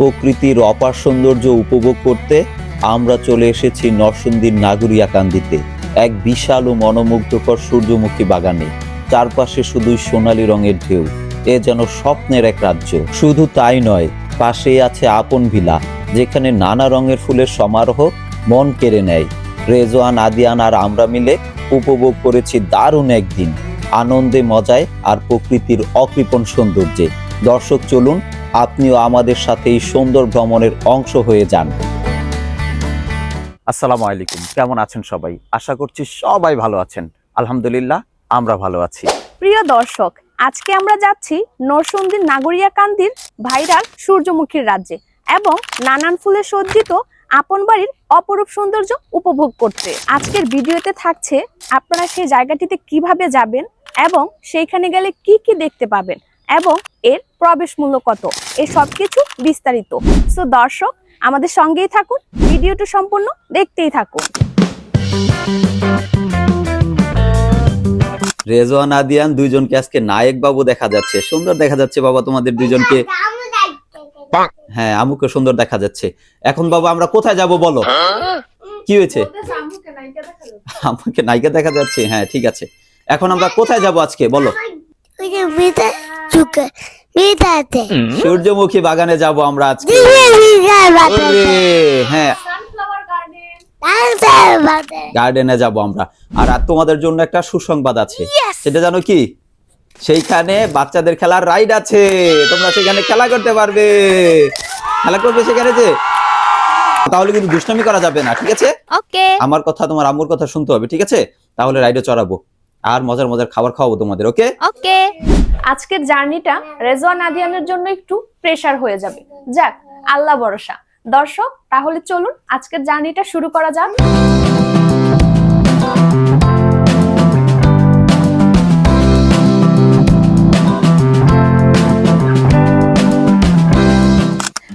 প্রকৃতির অপার সৌন্দর্য উপভোগ করতে আমরা চলে এসেছি নরসিংদীর নাগরিয়াকান্দিতে এক বিশাল ও মনোমুগ্ধকর সূর্যমুখী বাগানে। চারপাশে শুধুই সোনালী রঙের ঢেউ, এ যেন স্বপ্নের এক রাজ্য। শুধু তাই নয়, পাশেই আছে আপন ভিলা, যেখানে নানা রঙের ফুলের সমারোহ মন কেড়ে নেয়। রেজওয়ান, আদিয়ান আর আমরা মিলে উপভোগ করেছি দারুণ একদিন, আনন্দে মজায় আর প্রকৃতির অকৃপণ সৌন্দর্যে। দর্শক, চলুন আপনিও আমাদের সাথে এই সুন্দর ভ্রমণের অংশ হয়ে যান। আসসালামু আলাইকুম, কেমন আছেন সবাই? আশা করছি সবাই ভালো আছেন। আলহামদুলিল্লাহ, আমরা ভালো আছি। প্রিয় দর্শক, আজকে আমরা যাচ্ছি নরসিংদীর নাগরিয়াকান্দির ভাইরাল সূর্যমুখীর রাজ্যে এবং নানান ফুলে সজ্জিত আপন বাড়ির অপরূপ সৌন্দর্য উপভোগ করতে। আজকের ভিডিওতে থাকছে আপনারা সেই জায়গাটিতে কীভাবে যাবেন এবং সেইখানে গেলে কি কি দেখতে পাবেন এবং এর প্রবেশ মূল্য কত? এই সব কিছু বিস্তারিত। সো দর্শক আমাদের সঙ্গেই থাকুন ভিডিওটি সম্পূর্ণ দেখতেই থাকুন। রেজওয়ান আদিয়ান দুইজনকে আজকে নায়ক বাবু দেখা যাচ্ছে। সুন্দর দেখা যাচ্ছে বাবা তোমাদের দুইজনকে। হ্যাঁ আমুকে সুন্দর দেখা যাচ্ছে। এখন বাবা আমরা কোথায় যাব বলো? কি হয়েছে? আমাকে নায়িকা দেখা যাচ্ছে? হ্যাঁ ঠিক আছে। এখন আমরা কোথায় যাব আজকে? বলো। চুকে বিতাতে সূর্যমুখী বাগানে যাব আমরা আজকে। হ্যাঁ। গার্ডেনে যাব আমরা। আর আর তোমাদের জন্য একটা সুসংবাদ আছে। সেটা জানো কি? সেইখানে বাচ্চাদের খেলার রাইড আছে। তোমরা সেখানে খেলা করতে পারবে। খেলা করবে সেখানে যে? তাহলে কিন্তু দুষ্টামি করা যাবে না ঠিক আছে? ওকে আমার কথা তোমার আম্মুর কথা শুনতে হবে ঠিক আছে? তাহলে রাইডে চড়াবো। আর মজার মজার খাবার খাওয়াবো তোমাদের ওকে ওকে আজকের জার্নিটা রেজওয়ান আদিয়ানের জন্য একটু প্রেসার হয়ে যাবে। যাক, আল্লাহ ভরসা। দর্শক, তাহলে চলুন আজকের জার্নিটা শুরু করা যাক।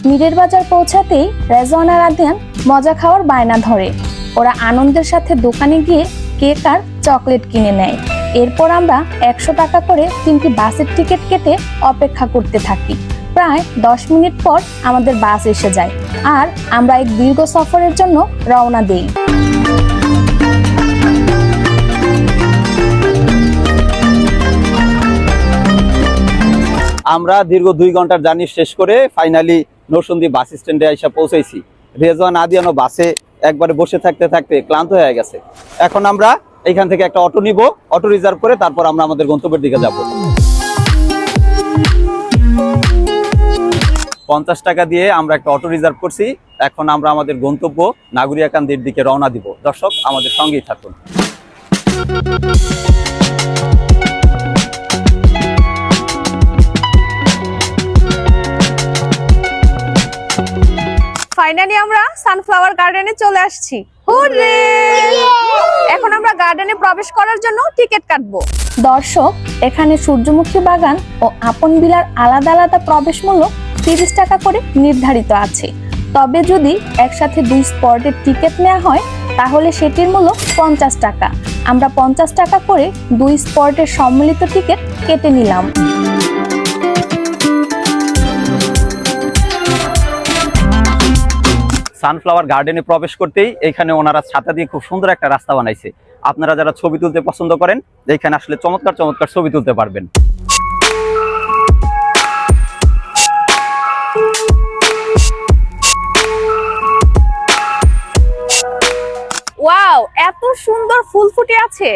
মিরের বাজার পৌঁছাতেই রেজওয়ান আর আদিয়ান মজা খাওয়ার বায়না ধরে। ওরা আনন্দের সাথে দোকানে গিয়ে কেক আর চকলেট কিনে নেয়। এরপর আমরা একশো টাকা করে তিনটি বাসের টিকিট কেটে অপেক্ষা করতে থাকি। প্রায় দশ মিনিট পর আমাদের বাস এসে যায় আর আমরা এক দীর্ঘ সফরের জন্য রওনা দেই। আমরা দীর্ঘ দুই ঘণ্টার জার্নি শেষ করে ফাইনালি নরসন্দী বাস স্ট্যান্ডে এসে পৌঁছেছি রেজওয়ান আদিয়ানো বাসে একবারে বসে থাকতে থাকতে ক্লান্ত হয়ে গেছে। এখন আমরা এখান থেকে একটা অটো নিব অটো রিজার্ভ করে তারপর আমরা আমাদের গন্তব্যের দিকে যাব। পঞ্চাশ টাকা দিয়ে আমরা একটা অটো রিজার্ভ করছি। এখন আমরা আমাদের গন্তব্য নাগরিয়াকান্দির দিকে রওনা দিব। দর্শক, আমাদের সঙ্গেই থাকুন। ফাইনালি আমরা সানফ্লাওয়ার গার্ডেনে চলে আসছি। হুররে! এখন আমরা গার্ডেনে প্রবেশ করার জন্য টিকিট কাটবো। দর্শক এখানে সূর্যমুখী বাগান ও আপন বিলার আলাদা আলাদা প্রবেশ মূল্য তিরিশ টাকা করে নির্ধারিত আছে। তবে যদি একসাথে দুই স্পটের টিকিট নেওয়া হয় তাহলে সেটির মূল্য পঞ্চাশ টাকা। আমরা পঞ্চাশ টাকা করে দুই স্পটের সম্মিলিত টিকিট কেটে নিলাম। সানফ্লাওয়ার গার্ডেনে প্রবেশ করতেই এখানে ওনারা ছাতা দিয়ে খুব সুন্দর একটা রাস্তা বানাইছে। আপনারা যারা ছবি তুলতে পছন্দ করেন, এখানে আসলে চমৎকার চমৎকার ছবি তুলতে পারবেন। ওয়াও এত সুন্দর ফুল ফুটে আছে।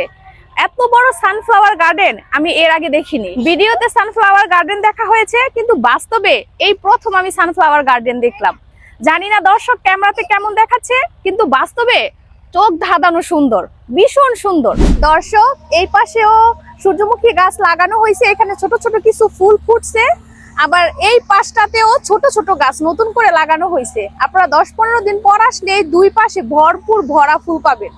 এত বড় সানফ্লাওয়ার গার্ডেন আমি এর আগে দেখিনি। ভিডিওতে সানফ্লাওয়ার গার্ডেন দেখা হয়েছে, কিন্তু বাস্তবে এই প্রথম আমি সানফ্লাওয়ার গার্ডেন দেখলাম। জানি না দর্শক ক্যামেরাতে কেমন দেখাচ্ছে, কিন্তু বাস্তবে চোখ ধাঁধানো সুন্দর, ভীষণ সুন্দর। দর্শক, এই পাশেও সূর্যমুখী গাছ লাগানো হয়েছে, এখানে ছোট ছোট কিছু ফুল ফুটছে, আবার এই পাশটাতেও ছোট ছোট গাছ নতুন করে লাগানো হয়েছে। আপনারা দশ পনেরো দিন পর আসলে দুই পাশে ভরপুর ভরা ফুল পাবেন।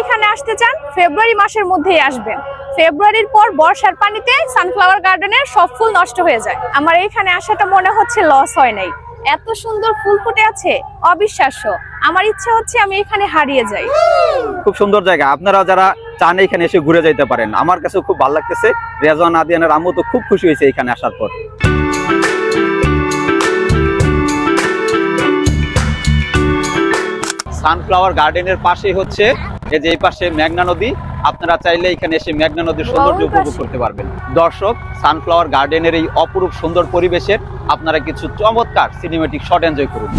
এখানে আসতে চান ফেব্রুয়ারি মাসের মধ্যেই আসবেন। ফেব্রুয়ারির পর বর্ষার পানিতে সানফ্লাওয়ার গার্ডেনের সব ফুল নষ্ট হয়ে যায়। আমার এখানে আসাটা মনে হচ্ছে লস হয় নাই। এত সুন্দর ফুল ফুটে আছে অবিশ্বাস্য। আমার ইচ্ছা হচ্ছে আমি এখানে হারিয়ে যাই। খুব সুন্দর জায়গা। আপনারা যারা চান এখানে এসে ঘুরে যাইতে পারেন। আমার কাছে খুব ভালো লাগতেছে। রেজওয়ান আদিয়ানের আম্মু তো খুব খুশি হয়েছে এখানে আসার পর। সানফ্লাওয়ার গার্ডেনের পাশেই হচ্ছে এই যে এই পাশে মেঘনা নদী আপনারা চাইলে এখানে এসে মেঘনা নদীর সৌন্দর্য উপভোগ করতে পারবেন। দর্শক সানফ্লাওয়ার গার্ডেনের এই অপরূপ সুন্দর পরিবেশের আপনারা কিছু চমৎকার সিনেমেটিক শট এনজয় করুন।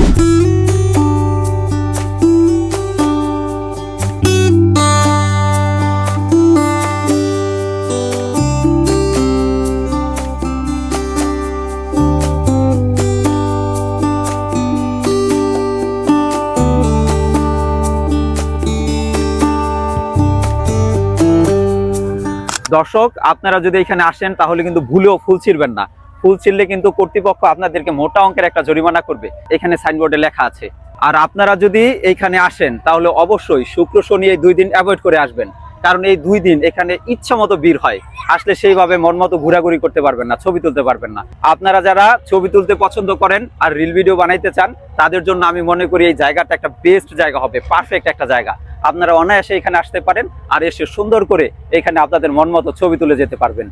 দর্শক, আপনারা যদি এখানে আসেন, তাহলে কিন্তু ভুলেও ফুল ছিঁড়বেন না। ফুল ছিঁড়লে কিন্তু কর্তৃপক্ষ আপনাদেরকে মোটা অঙ্কের একটা জরিমানা করবে। এখানে সাইনবোর্ডে লেখা আছে। আর আপনারা যদি এইখানে আসেন, তাহলে অবশ্যই শুক্র, শনি এই দুই দিন অ্যাভয়েড করে আসবেন। কারণ এই দুই দিন এখানে ইচ্ছা মতো ভিড় হয়। আসলে সেইভাবে মন মতো ঘোরাঘুরি করতে পারবেন না, ছবি তুলতে পারবেন না। আপনারা যারা ছবি তুলতে পছন্দ করেন আর রিল ভিডিও বানাইতে চান, তাদের জন্য আমি মনে করি এই জায়গাটা একটা বেস্ট জায়গা হবে পারফেক্ট একটা জায়গা। আপনারা অনায়াসে এখানে আসতে পারেন আর এসে সুন্দর করে এখানে আপনাদের মন মতো ছবি তুলে যেতে পারবেন।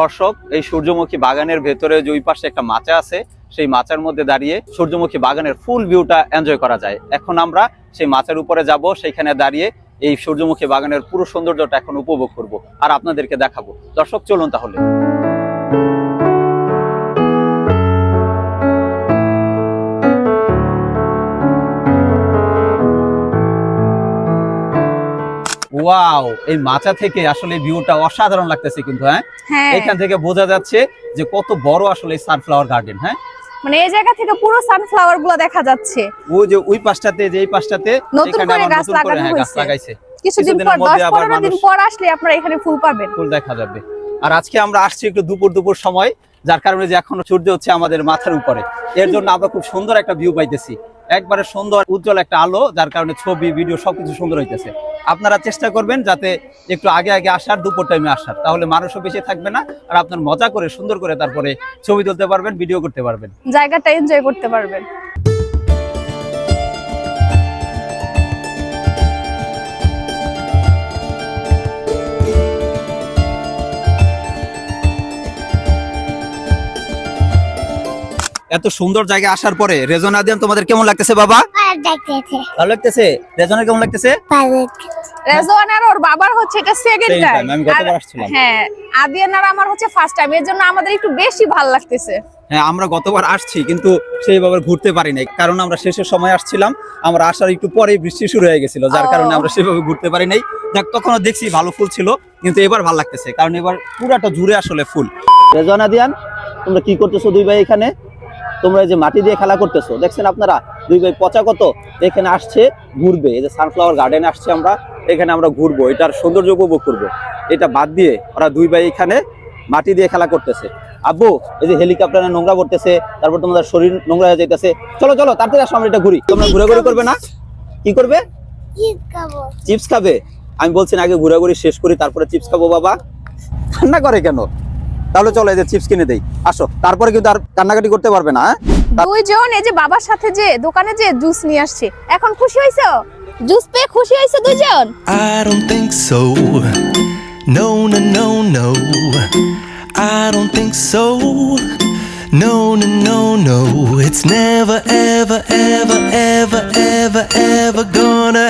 দর্শক, এই সূর্যমুখী বাগানের ভেতরে যে ওই পাশে একটা মাচা আছে, সেই মাচার মধ্যে দাঁড়িয়ে সূর্যমুখী বাগানের ফুল ভিউটা এনজয় করা যায়। এখন আমরা সেই মাচার উপরে যাব সেইখানে দাঁড়িয়ে এই সূর্যমুখী বাগানের পুরো সৌন্দর্যটা এখন উপভোগ করব আর আপনাদেরকে দেখাবো। দর্শক চলুন তাহলে। ওয়াও এই মাচা থেকে আসলে ভিউটা অসাধারণ লাগতেছে কিন্তু হ্যাঁ? হ্যাঁ। এখান থেকে বোঝা যাচ্ছে যে কত বড় আসলে সানফ্লাওয়ার গার্ডেন হ্যাঁ? মানে এই জায়গা থেকে পুরো সানফ্লাওয়ারগুলো দেখা যাচ্ছে। ওই যে ওই পাশটাতে যে এই পাশটাতে নতুন করে গাছ লাগানো হ্যাঁ হয়েছে। কিছুদিন পর দশ মধ্যে আবার পনেরো দিন পর আসলে আপনারা এখানে ফুল পাবেন। ফুল দেখা যাবে। আর আজকে আমরা আসছি একটু দুপুর দুপুর সময় যার কারণে যে এখনও সূর্য হচ্ছে আমাদের মাথার উপরে। এর জন্য আমরা খুব সুন্দর একটা ভিউ পাইতেছি। একবারে সুন্দর উজ্জ্বল একটা আলো যার কারণে ছবি ভিডিও সবকিছু সুন্দর হইতেছে। আপনারা চেষ্টা করবেন যাতে একটু আগে আগে আসার, দুপুর টাইমে আসার। তাহলে মানুষও বেশি থাকবে না, আর আপনার মজা করে, সুন্দর করে তারপরে ছবি তুলতে পারবেন ভিডিও করতে পারবেন। জায়গাটা এনজয় করতে পারবেন। এত সুন্দর জায়গায় আসার পরে রেজন আদিয়ান তোমাদের কেমন লাগতেছে বাবা? ভালো লাগতেছে? রেজনের কেমন লাগতেছে? পারে ওর বাবার হচ্ছে এটা সেকেন্ড টাইম আমি গতবার আসছিলাম। হ্যাঁ আদিয়ান আমার হচ্ছে ফার্স্ট টাইম এর জন্য আমাদের একটু বেশি ভালো লাগতেছে। হ্যাঁ আমরা গতবার আসছি কিন্তু সেইভাবে ঘুরতে পারি নাই। কারণ আমরা শেষের সময় আসছিলাম আমরা আসার একটু পরেই বৃষ্টি শুরু হয়ে গেছিল যার কারণে আমরা সেভাবে ঘুরতে পারি নাই। দেখ তখনও দেখছি ভালো ফুল ছিল কিন্তু এবার ভালো লাগতেছে কারণ এবার পুরাটা জুড়ে আসলে ফুল। রেজওয়ানা দিয়ান তোমরা কি করতেছো দুই ভাই এখানে? তোমরা যে মাটি দিয়ে খেলা করতেছো দেখছেন আপনারা? দুই ভাই পচা কত? এখানে আসছে ঘুরবে। এই যে সানফ্লাওয়ার গার্ডেন আসছে আমরা এখানে আমরা ঘুরবো। এটার সৌন্দর্য উপভোগ করব। এটা বাদ দিয়ে ওরা দুই ভাই এখানে মাটি দিয়ে খেলা করতেছে। আব্বু এই যে হেলিকপ্টারে নোংরা করতেছে তারপর তোমাদের শরীর নোংরা হয়ে যাইতেছে। চলো চলো তাড়াতাড়ি আসো আমরা এটা ঘুরি। তোমরা ঘোরাঘুরি করবে না? কি করবে? চিপস খাবে। আমি বলছি আগে ঘোরাঘুরি শেষ করি তারপরে চিপস খাব বাবা। কান্না করে কেন? তাহলে চলো এই যে চিপস কিনে দেই আসো তারপরে কিন্তু আর কান্নাকাটি করতে পারবে না হ্যাঁ? দুইজন এই যে বাবার সাথে যে দোকানে যে জুস নিয়ে আসছে এখন খুশি হইছো জুস পেয়ে খুশি হইছো দুইজন I don't think so. No, no, no, no. I don't think so. No, no, no, no. It's never, ever, ever, ever, ever, ever gonna happen.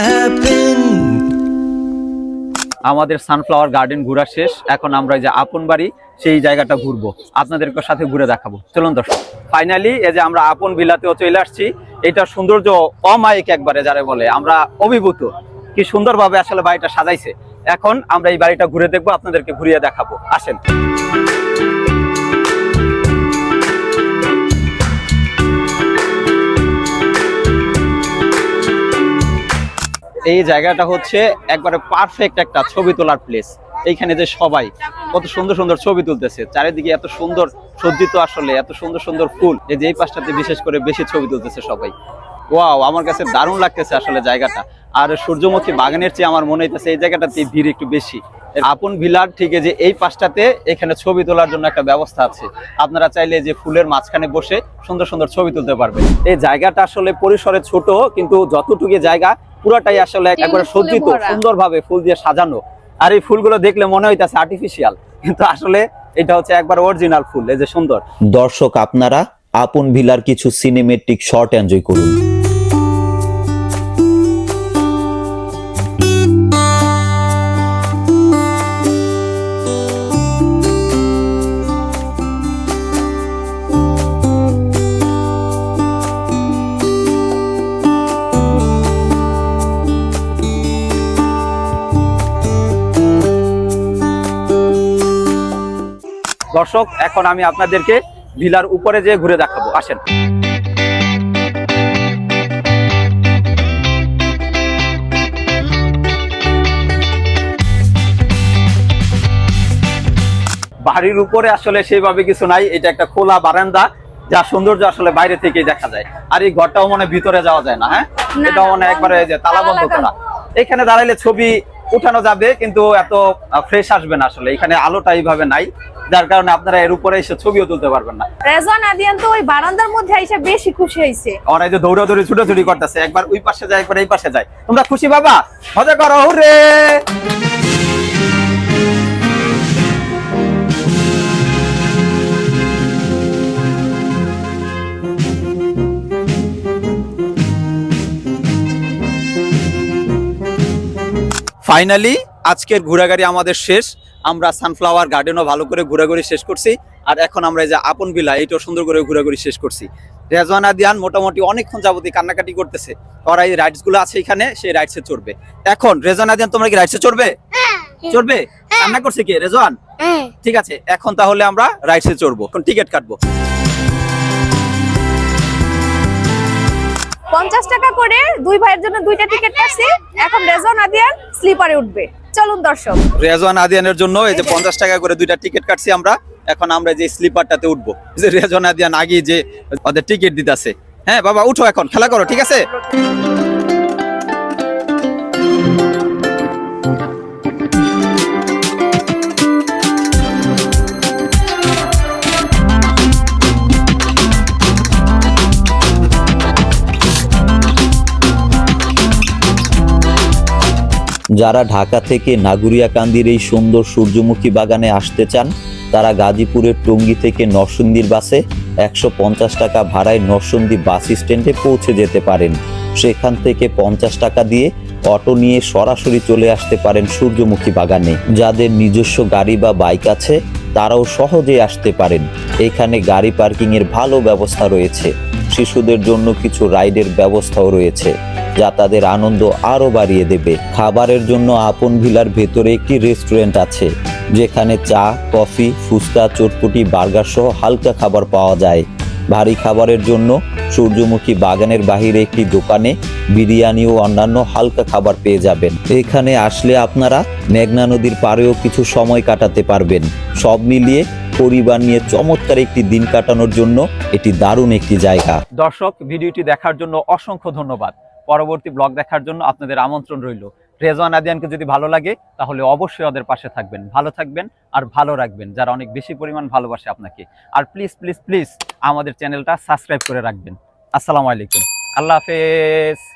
আমাদের সানফ্লাওয়ার গার্ডেন ঘোরা শেষ। এখন আমরা এই যে আপন বাড়ি, সেই জায়গাটা ঘুরবো। আপনাদেরকে সাথে ঘুরে দেখাবো। চলুন দর্শক ফাইনালি এই যে আমরা আপন বিলাতেও চলে আসছি, এটা সৌন্দর্য অমায়িক একবারে যারা বলে। আমরা অভিভূত। কি সুন্দরভাবে আসলে বাড়িটা সাজাইছে। এখন আমরা এই বাড়িটা ঘুরে দেখব, আপনাদেরকে ঘুরিয়ে দেখাবো। আসেন। এই জায়গাটা হচ্ছে একবারে পারফেক্ট একটা ছবি তোলার প্লেস এইখানে যে সবাই কত সুন্দর সুন্দর ছবি তুলতেছে। চারিদিকে এত সুন্দর সজ্জিত আসলে, এত সুন্দর সুন্দর ফুল। এই যে এই পাশটাতে বিশেষ করে বেশি ছবি তুলতেছে সবাই। ওয়াও আমার কাছে দারুণ লাগতেছে আসলে জায়গাটা। আর সূর্যমুখী বাগানের চেয়ে আমার মনে হইতেছে এই জায়গাটাতে ভিড় একটু বেশি। আপন ভিলার ঠিক যে এই পাশটাতে এখানে ছবি তোলার জন্য একটা ব্যবস্থা আছে। আপনারা চাইলে যে ফুলের মাঝখানে বসে সুন্দর সুন্দর ছবি তুলতে পারবেন। এই জায়গাটা আসলে পরিসরে ছোট, কিন্তু যতটুকু জায়গা পুরাটাই আসলে একবারে সজ্জিত। সুন্দরভাবে ফুল দিয়ে সাজানো। আর এই ফুলগুলো দেখলে মনে হইতাছে আর্টিফিশিয়াল কিন্তু আসলে এটা হচ্ছে একবার অরিজিনাল ফুল এই যে সুন্দর। দর্শক আপনারা আপন ভিলার কিছু সিনেমেটিক শর্ট এনজয় করুন। দর্শক এখন আমি আপনাদেরকে ভিলার উপরে যে ঘুরে দেখাবো। আসেন। বাড়ির উপরে আসলে সেইভাবে কিছু নাই এটা একটা খোলা বারান্দা যা সৌন্দর্য আসলে বাইরে থেকেই দেখা যায়। আর এই ঘরটাও মনে ভিতরে যাওয়া যায় না হ্যাঁ? এটাও মনে একবারে যে তালা বন্ধ। করা। এখানে দাঁড়াইলে ছবি উঠানো যাবে কিন্তু এত ফ্রেশ আসবে না আসলে। এখানে আলোটা এইভাবে নাই। যার কারণে আপনারা এর উপরে এসে ছবিও তুলতে পারবেন না। রেজওয়ান আদিয়ান তো ওই বারান্দার মধ্যে এসে বেশি খুশি হয়েছে ওরা এই যে দৌড়াদৌড়ি ছুটাছুটি করতেছে একবার ওই পাশে যায় একবার এই পাশে যায়। তোমরা খুশি বাবা? মজা করো হুরে ফাইনালি আজকের ঘোরাঘুরি আমাদের শেষ। আমরা সানফ্লাওয়ার গার্ডেনও ভালো করে ঘোরাঘুরি শেষ করছি। আর এখন আমরা এই যে আপন বিলা এইটাও সুন্দর করে ঘোরাঘুরি শেষ করছি। রেজওয়ান আদিয়ান মোটামুটি অনেকক্ষণ যাবতীয় কান্নাকাটি করতেছে। ওরা এই রাইডসগুলো আছে এখানে সেই রাইডসে চড়বে। এখন রেজওয়ান আদিয়ান তোমরা কি রাইডসে চড়বে? চড়বে? কান্না করছে কি? রেজওয়ান? হ্যাঁ। ঠিক আছে এখন তাহলে আমরা রাইডসে চড়বো। এখন টিকিট কাটবো। পঞ্চাশ টাকা করে দুই ভাইয়ের জন্য দুইটা টিকিট কাটছি। এখন রেজওয়ান আদিয়ান স্লিপারে উঠবে। চলুন দর্শক। রেজওয়ান আদিয়ানের জন্য এই যে পঞ্চাশ টাকা করে দুইটা টিকিট কাটছি আমরা এখন আমরা যে স্লিপারটাতে উঠবো। যে রেজওয়ান আদিয়ান আগে যে ওদের টিকিট দিতেছে। হ্যাঁ বাবা উঠো এখন খেলা করো ঠিক আছে? যারা ঢাকা থেকে নাগুরিয়াকান্দির এই সুন্দর সূর্যমুখী বাগানে আসতে চান, তারা গাজীপুরের টঙ্গী থেকে নরসিংদীর বাসে একশো পঞ্চাশ টাকা ভাড়ায় নরসিংদী বাস স্ট্যান্ডে পৌঁছে যেতে পারেন। সেখান থেকে পঞ্চাশ টাকা দিয়ে অটো নিয়ে সরাসরি চলে আসতে পারেন সূর্যমুখী বাগানে। যাদের নিজস্ব গাড়ি বা বাইক আছে, তারাও সহজে আসতে পারেন। এখানে গাড়ি পার্কিংয়ের ভালো ব্যবস্থা রয়েছে। শিশুদের জন্য কিছু রাইডের ব্যবস্থাও রয়েছে। যা তাদের আনন্দ আরও বাড়িয়ে দেবে। খাবারের জন্য আপন ভিলার ভেতরে একটি রেস্টুরেন্ট আছে, যেখানে চা, কফি, ফুচকা, চটপটি, বার্গার সহ হালকা খাবার পাওয়া যায়। ভারী খাবারের জন্য সূর্যমুখী বাগানের বাহিরে একটি দোকানে বিরিয়ানি ও অন্যান্য হালকা খাবার পেয়ে যাবেন। এখানে আসলে আপনারা মেঘনা নদীর পাড়েও কিছু সময় কাটাতে পারবেন। সব মিলিয়ে পরিবার নিয়ে চমৎকার একটি দিন কাটানোর জন্য এটি দারুণ একটি জায়গা। দর্শক, ভিডিওটি দেখার জন্য অসংখ্য ধন্যবাদ। পরবর্তী ব্লগ দেখার জন্য আপনাদের আমন্ত্রণ রইল। রেজওয়ান আদিয়ানকে যদি ভালো লাগে, তাহলে অবশ্যই ওদের পাশে থাকবেন। ভালো থাকবেন আর ভালো রাখবেন, যারা অনেক বেশি পরিমাণ ভালোবাসে আপনাকে। আর প্লিজ প্লিজ প্লিজ আমাদের চ্যানেলটা সাবস্ক্রাইব করে রাখবেন। আসসালামু আলাইকুম। আল্লাহ হাফেজ।